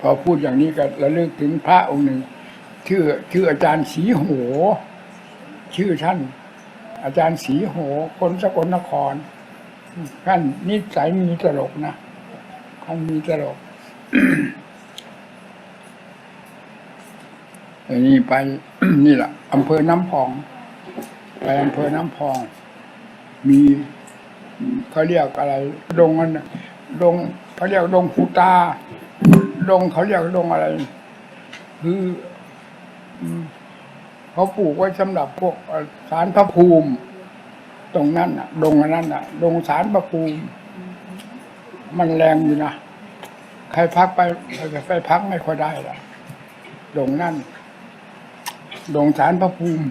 พอพูดอย่างนี้ก็ระลึกถึงพระองค์หนึ่ง ชื่อชื่ออาจารย์สีโห ชื่อท่าน อาจารย์สีโห คนสกลนครท่านนิสัยมีตลกนะท่านมีตลกอันนี้ไปนี่แหละอำเภอน้ำพอง ไปอำเภอน้ำพอง มีเขาเรียกอะไรดงนั้นดงเขาเรียกดงภูตา ดงเขาเรียกดงอะไร คือเขาปลูกไว้สำหรับพวกสารพระภูมิ ตรงนั้นน่ะ ดงอันนั้นน่ะ ดงสารพระภูมิ มันแรงอยู่นะใครพักไปไปพักไม่ค่อยได้ละดงนั่นดงสารพระภูมิ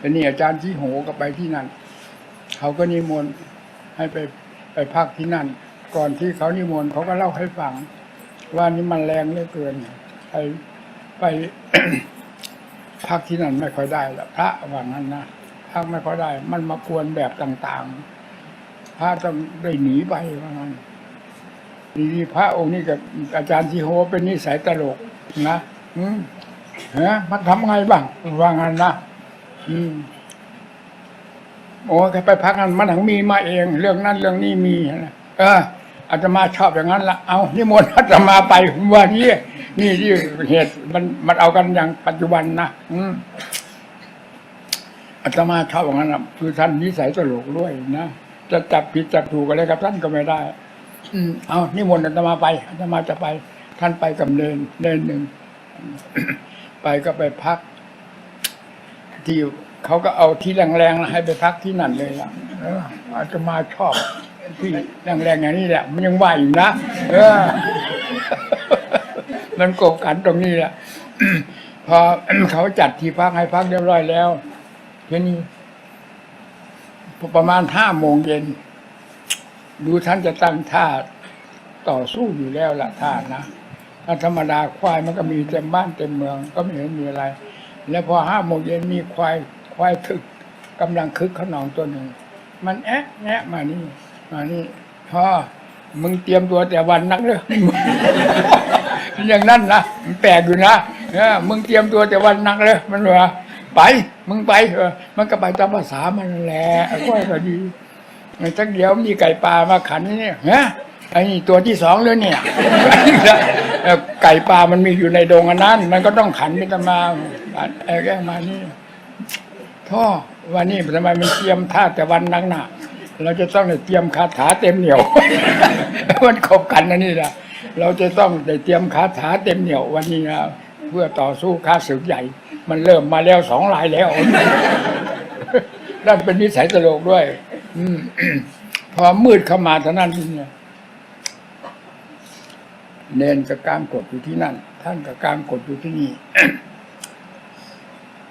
อันนี้อาจารย์ที่โหก็ไปที่นั่น เขาก็นิมนต์ให้ไป ไปพักที่นั่น ก่อนที่เขานิมนต์เขาก็เล่าให้ฟัง ว่านี่มันแรงเหลือเกินไปไปพักที่นั่นไม่ค่อยได้ละพระว่างั้นนะพักไม่ค่อยได้ มันมากวนแบบต่างๆ พระต้องได้หนีไปว่างั้นดีพระองค์นี้กับอาจารย์ทีโหเป็นนิสัยตลกนะอืมฮะมันทำไงบ้างว่างั้นนะอืม โอ้ยไปพักนั้นมันถึงมีมาเอง เรื่องนั้นเรื่องนี้มีนะเอออาตมาชอบอย่างนั้นละเอานิมนต์อาตมาไปว่านี่นี่ที่เหตุมันมันเอากันอย่างปัจจุบันนะอืมอาตมาชอบอย่างนั้นนะคือท่านนิสัยตลกด้วยนะจะจับผิดจับถูกอะไรกับท่านก็ไม่ได้ อืมเอานิมนต์อาตมาไปอาตมาจะไป ท่านไปกับเนนเนนหนึ่งไปก็ไปพักที่ เขาก็เอาที่แรงๆให้ไปพักที่นั่นเลยล่ะเอออาจจะมาชอบที่แรงๆอย่างนี้แหละ มันยังไหวอยู่นะเออ มันกบกันตรงนี้แหละพอเขาจัดที่พักให้พักเรียบร้อยแล้วทีนี้ประมาณห้าโมงเย็น ดูท่านจะตั้งท่าต่อสู้อยู่แล้วล่ะท่านะถ้าธรรมดาควายมันก็มีเต็มบ้านเต็มเมือง ก็ไม่เห็นมีอะไร แล้วพอห้าโมงเย็นมีควาย ควายถึกกำลังคึกขนองตัวหนึ่ง มันแอะแงะมานี่มานี่พ่อมึงเตรียมตัวแต่วันนักเลยอย่างนั้นนะมันแปลกอยู่นะเออมึงเตรียมตัวแต่วันนักเลยมันว่าไปมึงไปเออมันก็ไปตามภาษามันแหละก็ก็ดีสักเดี๋ยวมีไก่ปลามาขันเนี่ยฮะไอ้นี่ตัวที่สองเลยเนี่ยไก่ปลามันมีอยู่ในดงอันนั้น มันก็ต้องขันเป็นมาเออแกมานี่ ท่อวันนี้ทำไมมันเตรียมท่าแต่วันนักหนาเราจะต้องได้เตรียมคาถาเต็มเหนียว มันคบกันนะนี่ละเราจะต้องได้เตรียมคาถาเต็มเหนียววันนี้นะเพื่อต่อสู้ข้าศึกใหญ่ มันเริ่มมาแล้วสองลายแล้วนั่นเป็นนิสัยตลกด้วย อืพอมืดเข้ามาเท่านั้นเนี่ยเนนกับการกดอยู่ที่นั่น ท่านกับการกดอยู่ที่นี่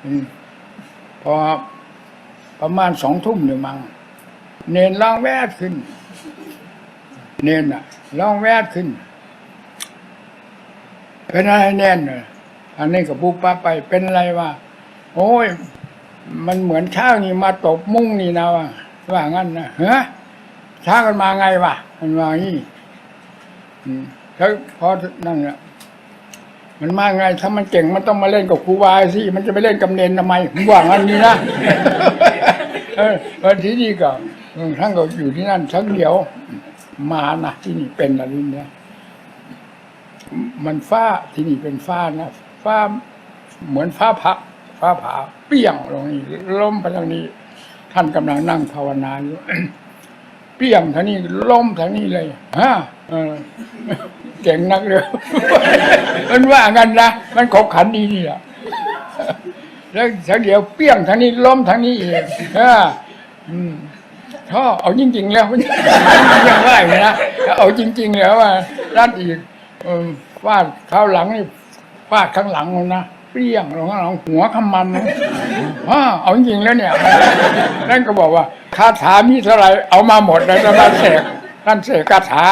อื พอประมาณสองทุ่มหนึ่งมังเนนร้องแวดขึ้น เนนอะร้องแวดขึ้นเป็นอะไรแน่นเนยอันนี้กับปุ๊บปั๊บไปเป็นอะไรวะโอ้ย มันเหมือนช้างนี่มาตบมุ้งนี่นะว่าว่างั้นนะเฮ้ช้างกันมาไงวะมันมาอย่างนี้แล้วพอนั่นแหละ มันมาไง ถ้ามันเก่งมันต้องมาเล่นกับครูบาสิมันจะไปเล่นกับเนนทำไมผมว่างั้นนี่นะเออวันที่นี่ก็อืมท่านก็อยู่ที่นั่นชักเดียว มานะที่นี่เป็นอะไรเนี่ยมันฟ้าที่นี่เป็นฟ้านะฟ้าเหมือนฟ้าพักฟ้าผ่าเปี้ยงลงนี่ล้มไปทางนี้ ท่านกำลังนั่งภาวนาอยู่ เปี้ยงทางนี้ล้มทางนี้เลยฮะเออเก่งนักเลย มันว่างันนะมันขบขันดีนี่แหละแล้วทางเดี๋ยวเปี้ยงทางนี้ล้มทางนี้เอีกฮะอืมท่อเอาจริง ๆ แล้วยังว่าอยู่นะเอาจริง ๆ แล้วว่ารัดอีกฟาดข้าวหลังนี่ฟาดข้างหลังนะ เปรี้ยงลงข้างหลังหัวขมันนะฮะเอาจริงๆแล้วเนี่ยนั่นก็บอกว่าคาถามีเท่าไรเอามาหมดเลยท่านเสกท่านเสกคาถา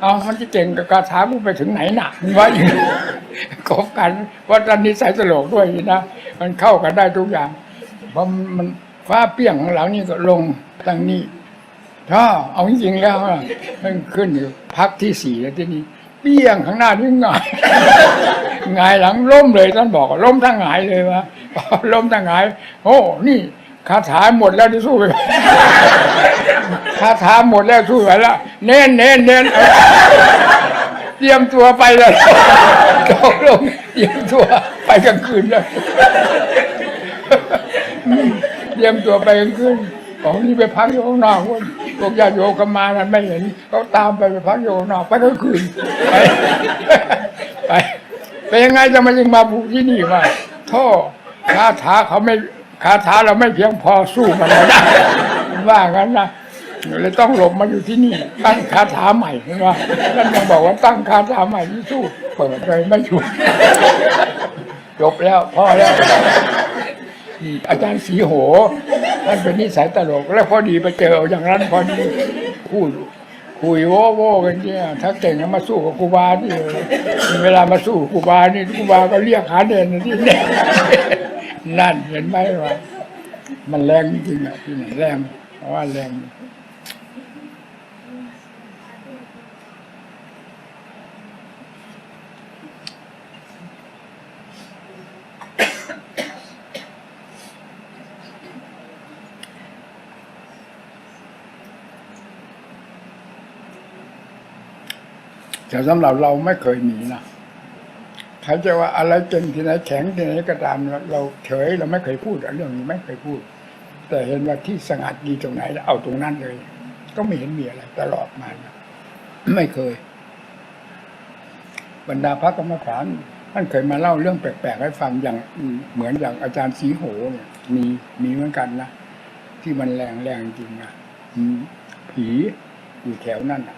เอามันจะเก่งกับคาถากูไปถึงไหนหนักว่าอยู่กบกันเพราะตอนนี้สายตลกด้วยนะมันเข้ากันได้ทุกอย่างเพราะมันฟ้าเปรี้ยงของเรานี่ก็ลงทางนี้ถ้าเอาจริงๆแล้วอะมันขึ้นอยู่พักที่สี่แล้วที่นี่ เปี้ยงข้างหน้านี่หงาย หงายหลังล้มเลยท่านบอกว่าล้มทั้งหงายเลยวะล้มทั้งหงาย โอ้นี่คาถาหมดแล้วที่สู้ไปคาถาหมดแล้วสู้ไปแล้วเน้นเน้นเน้นเตรียมตัวไปเลยตกลงเตรียมตัวไปกลางคืนเลยเตรียมตัวไปกลางคืนของนี่ไปพักอยู่ข้างนอกพวก พวกญาติโยมก็มานั้นไม่เห็นเขาตามไปไปพักอยู่ข้างนอกไปกลางคืนไปไปไปยังไงจะมายังมาบุกที่นี่มาโทษคาถาเขาไม่คาถาเราไม่เพียงพอสู้มันไม่ได้ว่างั้นนะเลยต้องหลบมาอยู่ที่นี่ ตั้งคาถาใหม่เห็นไหมนั่นยังบอกว่าตั้งคาถาใหม่ที่สู้เปิดเลยไม่อยู่จบแล้วพอแล้วอาจารย์สีโห ท่นเป็นนิสัยตลก แล้วพอดีไปเจออย่างนั้นพอดีพูดคุยโว้โว้กันเนี่ยถ้าเก่งก็มาสู้กับครูบาที่เวลามาสู้ครูบานี่ครูบาก็เรียกหาเด่นที่เนี่ยนั่นเห็นไหมว่ามันแรงจริงๆอะที่ไหนแรงว่าแรง แต่สำหรับเราไม่เคยมีนะใครจะว่าอะไรเก่งที่ไหนแข็งที่ไหนก็ตามเราเฉยเราไม่เคยพูดเรื่องนี้ไม่เคยพูด แต่เห็นว่าที่สงัดดีตรงไหนเอาตรงนั้นเลย ก็ไม่เห็นมีอะไรตลอดมานะไม่เคย บรรดาพระกรรมฐานท่านเคยมาเล่าเรื่องแปลกๆให้ฟังอย่างเหมือนอย่างอาจารย์สีโหเนี่ยมีมีเหมือนกันนะที่มันแรงแรงจริงนะผีอยู่แถวนั่นน่ะ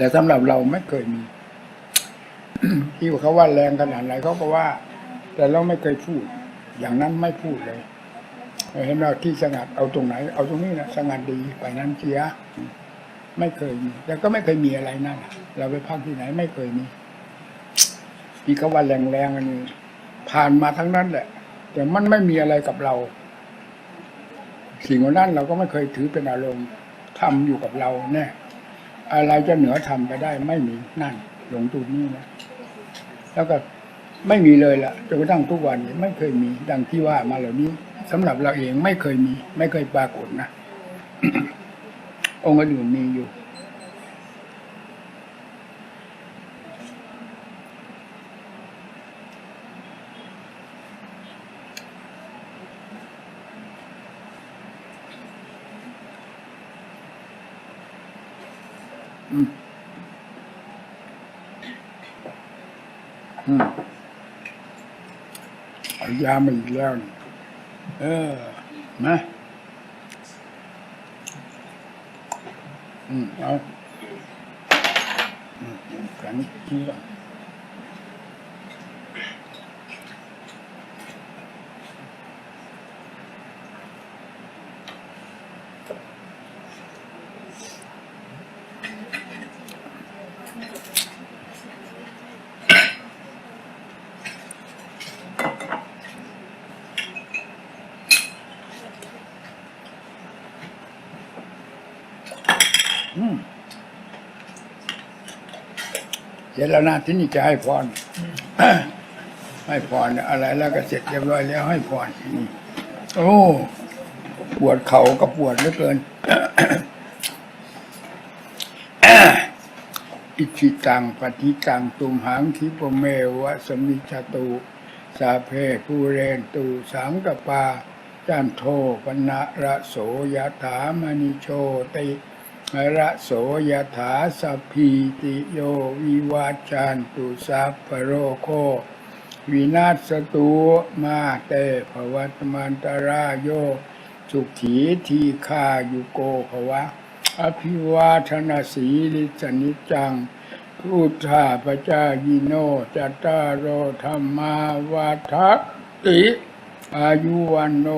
แต่สำหรับเราไม่เคยมีที่เขาว่าแรงขนาดไหนเขาก็ว่า แต่เราไม่เคยพูด อย่างนั้นไม่พูดเลยเห็นว่าที่สงัดเอาตรงไหน เอาตรงนี้นะสงัดดีไปนั้นเชียไม่เคยมีแล้วก็ไม่เคยมีอะไรนั่นเราไปพักที่ไหนไม่เคยมีที่เขาว่าแรงๆอันนี้ผ่านมาทั้งนั้นแหละ แต่มันไม่มีอะไรกับเรา สิ่งนั้นเราก็ไม่เคยถือเป็นอารมณ์ทำอยู่กับเราแน่ อะไรจะเหนือทำไปได้ไม่มีนั่น หลงตูนี่นะแล้วก็ไม่มีเลยละจนกระทั่งทุกวันนี้ไม่เคยมี ดังที่ว่ามาเหล่านี้สำหรับเราเองไม่เคยมี ไม่เคยปรากฏนะองค์อื่นมีอยู่ อืมเอายามาอีกแล้วนี่เออมาอืมเอาอืมกันทีก่อนอืมเส ร็จแล้วนะที่นี่จะให้พรให้พรอะไรแล้วก็เสร็จเรียบร้อยแล้วให้พรที่นี่โอ้ปวดเข่าก็ปวดเหลือเกินอิชิตังปฏิตังตุมหังคิปเมวะสมิชาตุสาเพภูเรนตุสังกปาจันโทปนะระโสยถามณิโชติ ระโสยถาสัพพีติโยวิวาจันตุสัพพะโรโค วินาศตุมาเตภวัตมันตรายโยสุขีทีคายุโกภวะ อภิวาทนาสีลิสนิจังพุทธาปจายิโนจัตตารโธรรมาวาทติ อายุวันโน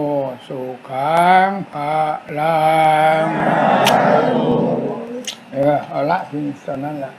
สุขังภาลังเออเอาละทีนี้ตอนนั้นละ